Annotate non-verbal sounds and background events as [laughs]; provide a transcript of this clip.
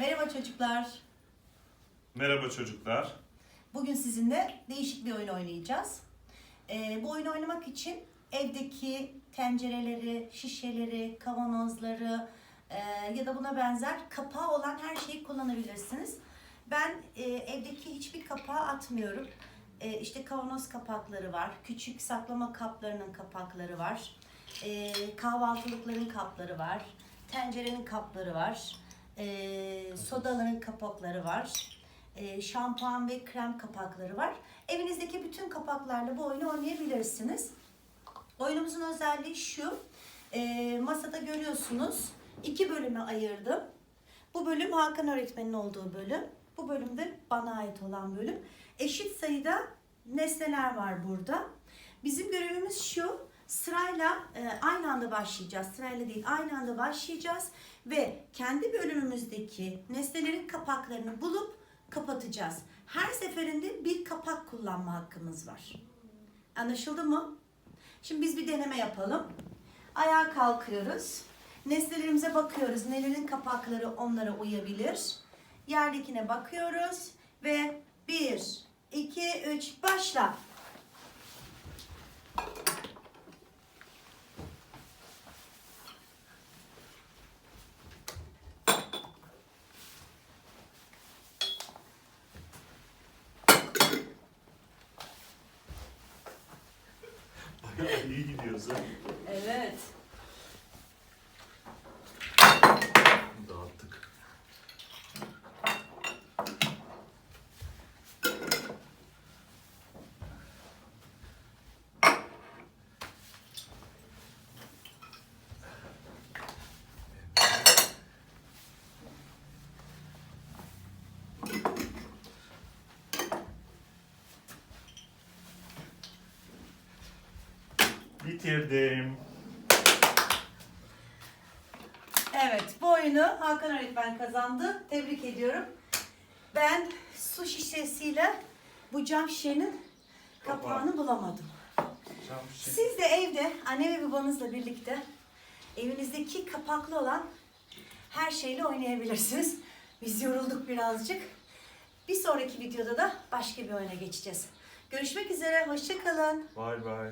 Merhaba çocuklar. Merhaba çocuklar. Bugün sizinle değişik bir oyun oynayacağız. Ee, bu oyunu oynamak için evdeki tencereleri, şişeleri, kavanozları e, ya da buna benzer kapağı olan her şeyi kullanabilirsiniz. Ben e, evdeki hiçbir kapağı atmıyorum. E, işte kavanoz kapakları var, küçük saklama kaplarının kapakları var, e, kahvaltılıkların kapları var, tencerenin kapları var, e, sodaların kapakları var e, şampuan ve krem kapakları var. Evinizdeki bütün kapaklarla bu oyunu oynayabilirsiniz. Oyunumuzun özelliği şu. e, masada görüyorsunuz. iki bölüme ayırdım. Bu bölüm Hakan öğretmenin olduğu bölüm. Bu bölümde bana ait olan bölüm. Eşit sayıda nesneler var burada. Bizim görevimiz şu. Sırayla e, aynı anda başlayacağız. Sırayla değil aynı anda başlayacağız. Ve kendi bölümümüzdeki nesnelerin kapaklarını bulup kapatacağız. Her seferinde bir kapak kullanma hakkımız var. Anlaşıldı mı? Şimdi biz bir deneme yapalım. Ayağa kalkıyoruz. Nesnelerimize bakıyoruz. Nelerin kapakları onlara uyabilir. Yerdekine bakıyoruz ve 1, 2, 3 başla. [laughs] iyi gidiyoruz ha. Evet. Bitirdim. Evet, bu oyunu Hakan öğretmen kazandı. Tebrik ediyorum. Ben su şişesiyle bu cam şişenin kapağını bulamadım. Cam şişe. Siz de evde anne ve babanızla birlikte evinizdeki kapaklı olan her şeyle oynayabilirsiniz. Biz yorulduk birazcık. Bir sonraki videoda da başka bir oyuna geçeceğiz. Görüşmek üzere, hoşçakalın. Bay bay.